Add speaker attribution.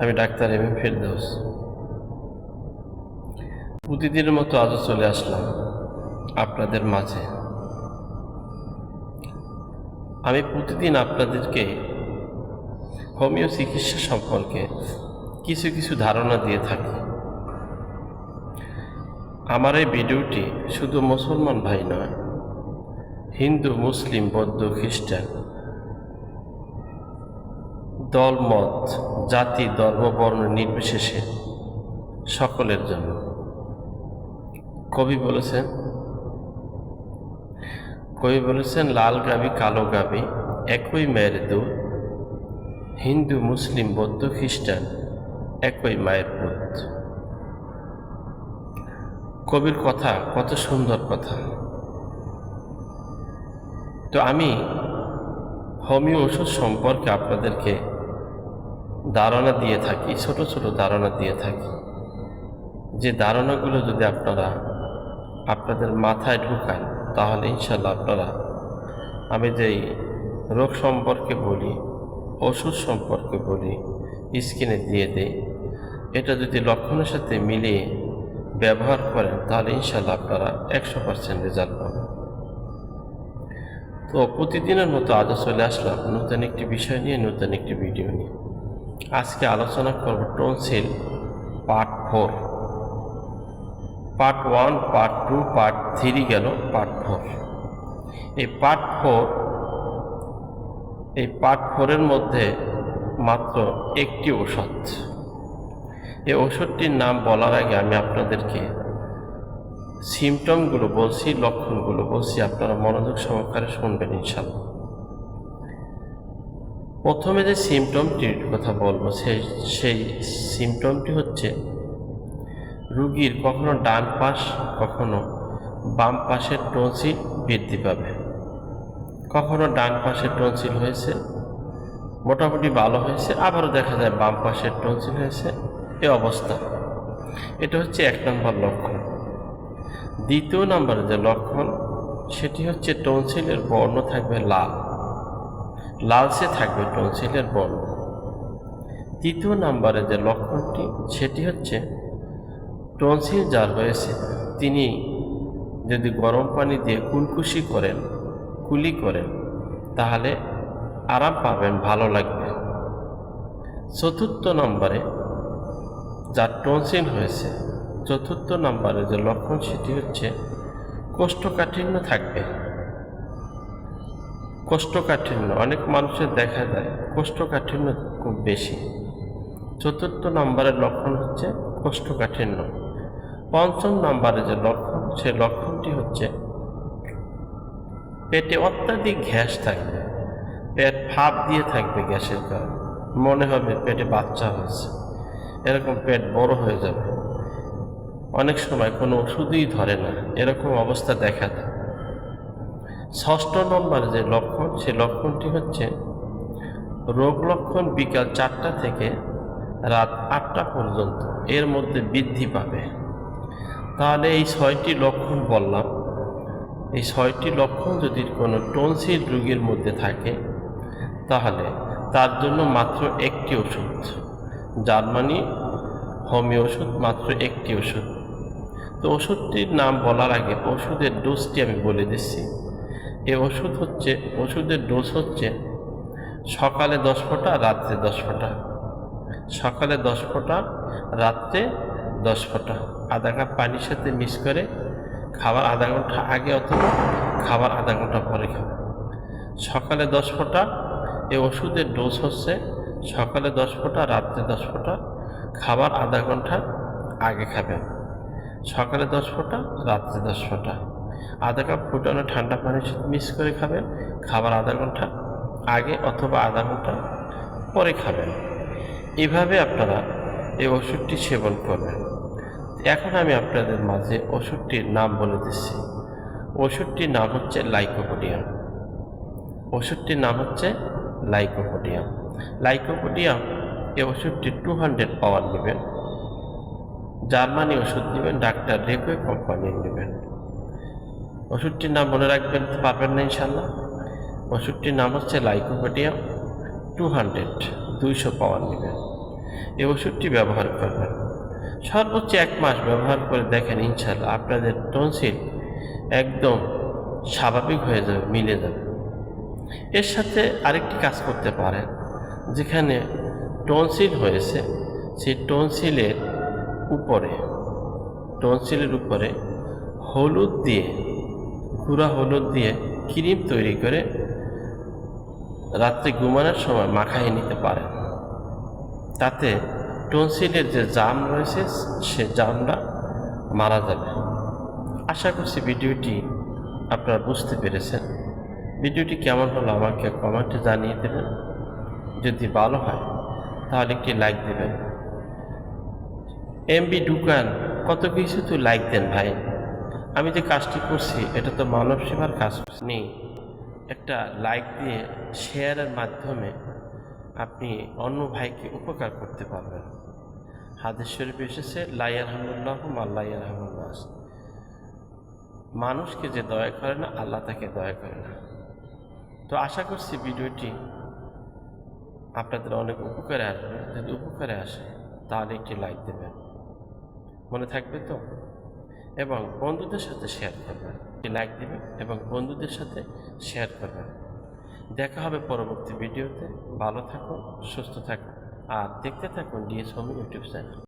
Speaker 1: আমি doctor M M Ferdous. প্রতিদিনের মতো আজও চলে আসলাম আপনাদের মাঝে। আমি প্রতিদিন আপনাদেরকে হোমিও চিকিৎসা সম্পর্কে কিছু কিছু ধারণা দিয়ে থাকি। আমার এই ভিডিওটি শুধু মুসলমান ভাই নয়, হিন্দু, মুসলিম, বৌদ্ধ, খ্রিস্টান দল মত জাতি ধর্ম বর্ণ নির্বিশেষে সকলের জন্য। কবি বলেছেন কবি বলেছেন, লাল গাবি, কালো গাবি, একই মায়ের দুধ, হিন্দু, মুসলিম, বৌদ্ধ, খ্রিস্টান, একই মায়ের পুত। কবির কথা, কত সুন্দর কথা। তো আমি হোমিও ওষুধ সম্পর্কে আপনাদেরকে ধারণা দিয়ে থাকি, ছোট ছোট ধারণা দিয়ে থাকি। যে ধারণাগুলো যদি আপনারা আপনাদের মাথায় ঢুকান তাহলে ইনশাল্লাহ আপনারা, আমি যেই রোগ সম্পর্কে বলি, ওষুধ সম্পর্কে বলি স্কিনে দিয়ে দেই, এটা যদি লক্ষণের সাথে মিলিয়ে ব্যবহার করেন, তাহলে ইনশাল্লাহ আপনারা একশো পার্সেন্ট রেজাল্ট পাবেন। তো প্রতিদিনের মতো আজও চলে আসলাম, নতুন একটি বিষয় নিয়ে, নতুন একটি ভিডিও নিয়ে। আজকে আলোচনা করব tonsil part four. Part one, part two, part three গেল পার্ট ফোর। এই পার্ট ফোর, এই পার্ট ফোরের মধ্যে মাত্র একটি ওষুধ এই ওষুধটির নাম বলার আগে আমি আপনাদেরকে সিমটমগুলো বলছি, লক্ষণগুলো বলছি, আপনারা মনোযোগ সহকারে শুনবেন ইনশাল্লাহ প্রথমে যে সিমটমটির কথা বলব, সেই সেই সিমটমটি হচ্ছে রুগীর কখনো ডান পাশ, কখনো বাম পাশের টনসিল বৃদ্ধি পাবে। কখনো ডান পাশের টনসিল হয়েছে, মোটামুটি ভালো হয়েছে, আবারও দেখা যায় বাম পাশের টনসিল হয়েছে, এ অবস্থা। এটা হচ্ছে এক নম্বর লক্ষণ। দ্বিতীয় নম্বরের যে লক্ষণ, সেটি হচ্ছে টনসিলের বর্ণ থাকবে লাল। লালচে থাকবে টনসিলের বর্ণ তৃতীয় নম্বরে যে লক্ষণটি, সেটি হচ্ছে টনসিল যার হয়েছে। তিনি যদি গরম পানি দিয়ে কুলকুশি করেন, কুলি করেন, তাহলে আরাম পাবেন, ভালো লাগবে। চতুর্থ নম্বরে যার টনসিল হয়েছে, চতুর্থ নম্বরে যে লক্ষণ, সেটি হচ্ছে কোষ্ঠকাঠিন্য থাকবে। কোষ্ঠকাঠিন্য অনেক মানুষের দেখা যায় কোষ্ঠকাঠিন্য খুব বেশি। চতুর্থ নম্বরের লক্ষণ হচ্ছে কোষ্ঠকাঠিন্য পঞ্চম নম্বরে যে লক্ষণ, সে লক্ষণটি হচ্ছে পেটে অত্যাধিক গ্যাস থাকবে, পেট ফাঁপ দিয়ে থাকবে গ্যাসের কারণে। মনে হবে পেটে বাচ্চা হয়েছে, এরকম পেট বড় হয়ে যাবে। অনেক সময় কোনো ওষুধই ধরে না, এরকম অবস্থা দেখা দেয়। ষষ্ঠ নম্বর যে লক্ষণ, সে লক্ষণটি হচ্ছে রোগ লক্ষণ বিকাল চারটা থেকে রাত আটটা পর্যন্ত। এর মধ্যে বৃদ্ধি পাবে। তাহলে এই ছয়টি লক্ষণ বললাম। এই ছয়টি লক্ষণ যদি কোনো টনসিল রোগীর মধ্যে থাকে, তাহলে তার জন্য মাত্র একটি ওষুধ। জার্মানি হোমিও ওষুধ মাত্র একটি ওষুধ। তো ওষুধটির নাম বলার আগে ওষুধের ডোজটি আমি বলে দিচ্ছি। এই ওষুধ হচ্ছে, ওষুধের ডোজ হচ্ছে সকালে দশ ফোঁটা, রাত্রে দশ ফোঁটা। সকালে দশ ফোঁটা, রাত্রে দশ ফোঁটা। আধা কাপ পানির সাথে মিক্স করে খাবার আধা ঘণ্টা আগে অথবা খাবার আধা ঘণ্টা পরে খাবে। সকালে দশ ফোঁটা এই ওষুধের ডোজ হচ্ছে সকালে দশ ফোঁটা, রাত্রে দশ ফোঁটা, খাবার আধা ঘণ্টা আগে খাবেন সকালে দশ ফোঁটা, রাত্রে দশ ফোঁটা। আধা কাপ ফুটানো ঠান্ডা পানির সাথে মিক্স করে খাবেন। খাবার আধা ঘণ্টা আগে অথবা আধা ঘণ্টা পরে খাবেন। এভাবে আপনারা এই ওষুধটি সেবন করবেন। এখন আমি আপনাদের মাঝে ওষুধটির নাম বলে দিচ্ছি। ওষুধটির নাম হচ্ছে লাইকোপোডিয়াম। ওষুধটির নাম হচ্ছে লাইকোপোডিয়াম। লাইকোপোডিয়াম এই ওষুধটি টু হান্ড্রেড পাওয়ার নেবেন। জার্মানি ওষুধ নেবেন, ডাক্তার রেকোয়ে কোম্পানির নেবেন। ওষুধটির নাম মনে রাখবেন পারবেন না ইনশাল্লাহ ওষুধটির নাম হচ্ছে লাইকোপোডিয়াম টু হান্ড্রেড, দুইশো পাওয়ার নেবেন এই ওষুধটি ব্যবহার করবেন। সর্বোচ্চ এক মাস ব্যবহার করে দেখেন ইনশাল্লাহ আপনাদের টনসিল একদম স্বাভাবিক হয়ে যাবে, মিলে যাবে। এর সাথে আরেকটি কাজ করতে পারেন, যেখানে টনসিল হয়েছে, সেই টনসিলের উপরে টনসিলের উপরে হলুদ দিয়ে গুঁড়া হলুদ দিয়ে ক্রিম তৈরি করে রাত্রে ঘুমানোর সময় মাখাই নিতে পারেন তাতে টনসিলের যে জাম রয়েছে, সে জামটা মারা যাবে। আশা করছি ভিডিওটি আপনারা বুঝতে পেরেছেন। ভিডিওটি কেমন হলো আমাকে কমেন্টে জানিয়ে দেবেন। যদি ভালো হয়, তাহলে একটি লাইক দেবেন। এমবি ঢুকান কত কিছু তো লাইক দেন ভাই? আমি যে কাজটি করছি, এটা তো মানব সেবার কাজ নেই। একটা লাইক দিয়ে শেয়ারের মাধ্যমে আপনি অন্য ভাইকে উপকার করতে পারবেন। হাদিস শরীফ এসেছে লাইয়ার হামুল্লাহ মাল্লাই রহমুল্লাহ মানুষকে যে দয়া করে না, আল্লাহ তাকে দয়া করে না। তো আশা করছি ভিডিওটি আপনাদের অনেক উপকারে আসবে। যদি উপকারে আসে, তাহলে একটি লাইক দেবেন। মনে থাকবে তো? এবং বন্ধুদের সাথে শেয়ার করবেন লাইক দেবেন এবং বন্ধুদের সাথে শেয়ার করবেন দেখা হবে পরবর্তী ভিডিওতে ভালো থাকুন, সুস্থ থাকুন, আর দেখতে থাকুন ডিএস হোম ইউটিউব চ্যানেল